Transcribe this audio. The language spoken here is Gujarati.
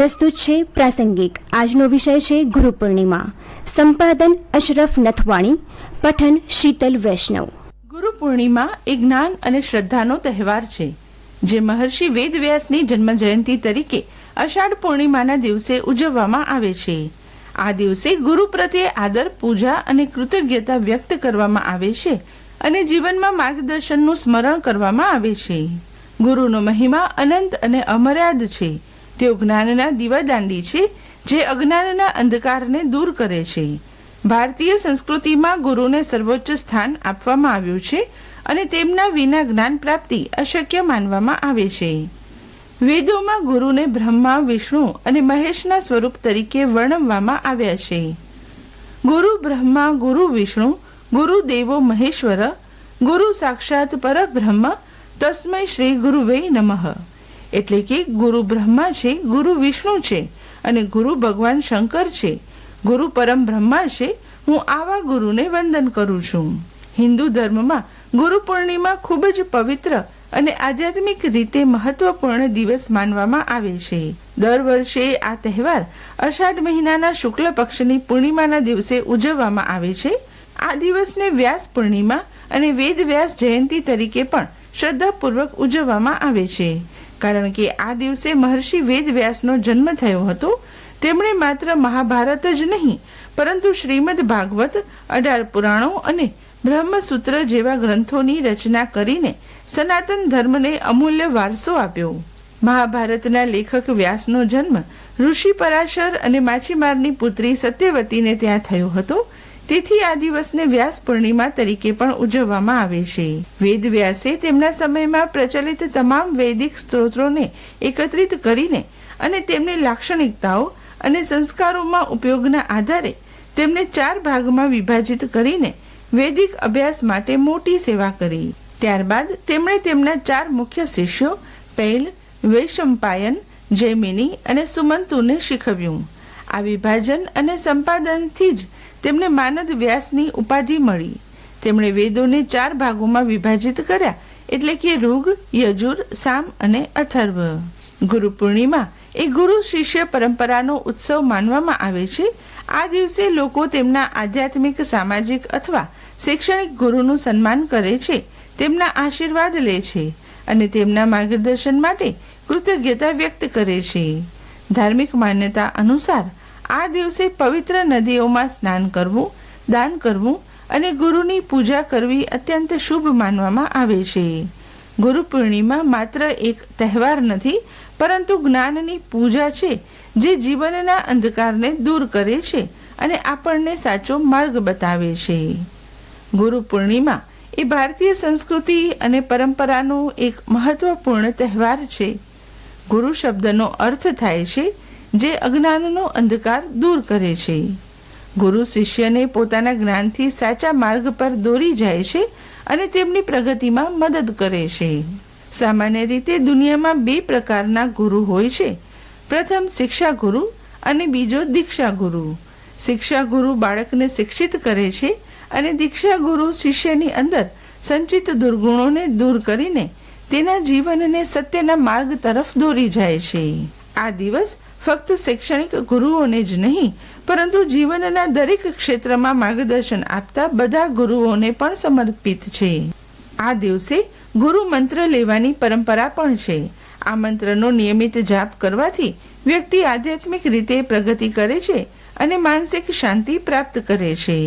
પ્રસ્તુત છે પ્રાસંગિક. આજનો વિષય છે ગુરુ પૂર્ણિમા સંપાદન અશરફ નથવાણી, પઠન શીતલ વૈષ્ણવ. ગુરુ પૂર્ણિમા એ જ્ઞાન અને શ્રદ્ધાનો તહેવાર છે, જે મહર્ષિ વેદવ્યાસની જન્મ જયંતિ તરીકે અષાઢ પૂર્ણિમાના દિવસે ઉજવવામાં આવે છે. આ દિવસે ગુરુ પ્રત્યે આદર, પૂજા અને કૃતજ્ઞતા વ્યક્ત કરવામાં આવે છે અને જીવનમાં માર્ગદર્શનનું સ્મરણ કરવામાં આવે છે. ગુરુનો મહિમા અનંત અને અમર્યાદ છે. તેઓ જ્ઞાનના દીવાદાંડી છે, જે અજ્ઞાનના અંધકારને દૂર કરે છે. ભારતીય સંસ્કૃતિમાં ગુરુને સર્વોચ્ચ સ્થાન આપવામાં આવ્યું છે અને તેમના વિના જ્ઞાન પ્રાપ્તિ અશક્ય માનવામાં આવે છે. વેદોમાં ગુરુને બ્રહ્મા, વિષ્ણુ અને મહેશના સ્વરૂપ તરીકે વર્ણવવામાં આવ્યા છે. ગુરુ બ્રહ્મા, ગુરુ વિષ્ણુ, ગુરુ દેવો મહેશ્વર, ગુરુ સાક્ષાત પરબ્રહ્મ તસ્મૈ શ્રી ગુરુવે નમઃ. એટલે કે ગુરુ બ્રહ્મા છે, ગુરુ વિષ્ણુ છે અને ગુરુ ભગવાન શંકર છે. ગુરુ પરમ બ્રહ્મા છે, હું આવા ગુરુને વંદન કરું છું. હિન્દુ ધર્મમાં ગુરુ પૂર્ણિમા ખૂબ જ પવિત્ર અને આધ્યાત્મિક રીતે મહત્વપૂર્ણ દિવસ માનવામાં આવે છે. દર વર્ષે આ તહેવાર અષાઢ મહિનાના શુક્લ પક્ષની પૂર્ણિમાના દિવસે ઉજવવામાં આવે છે. આ દિવસને વ્યાસ પૂર્ણિમા અને વેદ વ્યાસ જયંતિ તરીકે પણ શ્રદ્ધાપૂર્વક ઉજવવામાં આવે છે. કારણ કે આ દિવસે મહર્ષિ વેદ વ્યાસનો જન્મ થયો હતો. તેમણે માત્ર મહાભારત જ નહીં, પરંતુ શ્રીમદ ભાગવત, અઢાર પુરાણો અને બ્રહ્મસૂત્ર જેવા ગ્રંથોની રચના કરીને સનાતન ધર્મને અમૂલ્ય વારસો આપ્યો. મહાભારતના લેખક વ્યાસનો જન્મ ઋષિ પરાશર અને માછીમારની પુત્રી સત્યવતીને ત્યાં થયો હતો. તેથી આ દિવસને વ્યાસ પૂર્ણિમા તરીકે પણ ઉજવવામાં આવે છે. વેદ વ્યાસે તેમના સમયમાં પ્રચલિત તમામ વૈદિક સ્ત્રોતોને એકત્રિત કરીને અને તેમની લાક્ષણિકતાઓ અને સંસ્કારોમાં ઉપયોગના આધારે તેમને ચાર ભાગમાં વિભાજિત કરીને વૈદિક અભ્યાસ માટે મોટી સેવા કરી. ત્યારબાદ તેમણે તેમના ચાર મુખ્ય શિષ્યો પૈલ વૈશંપાયન, જૈમિની અને સુમંતુને શીખવ્યું. આ વિભાજન અને સંપાદનથી જ તેમને માનદ વ્યાસની ઉપાધિ મળી. તેમણે વેદોને ચાર ભાગોમાં વિભાજિત કર્યા, એટલે કે ઋગ, યજુર, સામ અને અથર્વ. ગુરુ પૂર્ણિમા એ ગુરુ શિષ્ય પરંપરાનો ઉત્સવ માનવામાં આવે છે. આ દિવસે લોકો તેમના આધ્યાત્મિક, સામાજિક અથવા શૈક્ષણિક ગુરુનું સન્માન કરે છે, તેમના આશીર્વાદ લે છે અને તેમના માર્ગદર્શન માટે કૃતજ્ઞતા વ્યક્ત કરે છે. ધાર્મિક માન્યતા અનુસાર આ દિવસે પવિત્ર નદીઓમાં સ્નાન કરવું, દાન કરવું અને ગુરુની પૂજા કરવી અત્યંત શુભ માનવામાં આવે છે. ગુરુ પૂર્ણિમા માત્ર એક તહેવાર નથી, પરંતુ જ્ઞાનની પૂજા છે, જે જીવનના અંધકારને દૂર કરે છે અને આપણને સાચો માર્ગ બતાવે છે. ગુરુ પૂર્ણિમા એ ભારતીય સંસ્કૃતિ અને પરંપરાનો એક મહત્વપૂર્ણ તહેવાર છે. ગુરુ શબ્દનો અર્થ થાય છે જે અજ્ઞાનનો અંધકાર દૂર કરે છે. ગુરુ શિષ્યને પોતાના જ્ઞાનથી સાચા માર્ગ પર દોરી જાય છે અને તેમની પ્રગતિમાં મદદ કરે છે. સામાન્ય રીતે દુનિયામાં બે પ્રકારના ગુરુ હોય છે. પ્રથમ શિક્ષા ગુરુ અને બીજો દીક્ષા ગુરુ શિક્ષા ગુરુ બાળકને શિક્ષિત કરે છે અને દીક્ષા ગુરુ શિષ્યની અંદર સંચિત દુર્ગુણોને દૂર કરીને તેના જીવનને સત્યના માર્ગ તરફ દોરી જાય છે. આ દિવસ ફક્ત શૈક્ષણિક ગુરુઓને જ નહીં, પરંતુ જીવનના દરેક ક્ષેત્રમાં માર્ગદર્શન આપતા બધા ગુરુઓને પણ સમર્પિત છે. આ દિવસે ગુરુ મંત્ર લેવાની પરંપરા પણ છે. આ મંત્રનો નિયમિત જાપ કરવાથી વ્યક્તિ આધ્યાત્મિક રીતે પ્રગતિ કરે છે અને માનસિક શાંતિ પ્રાપ્ત કરે છે.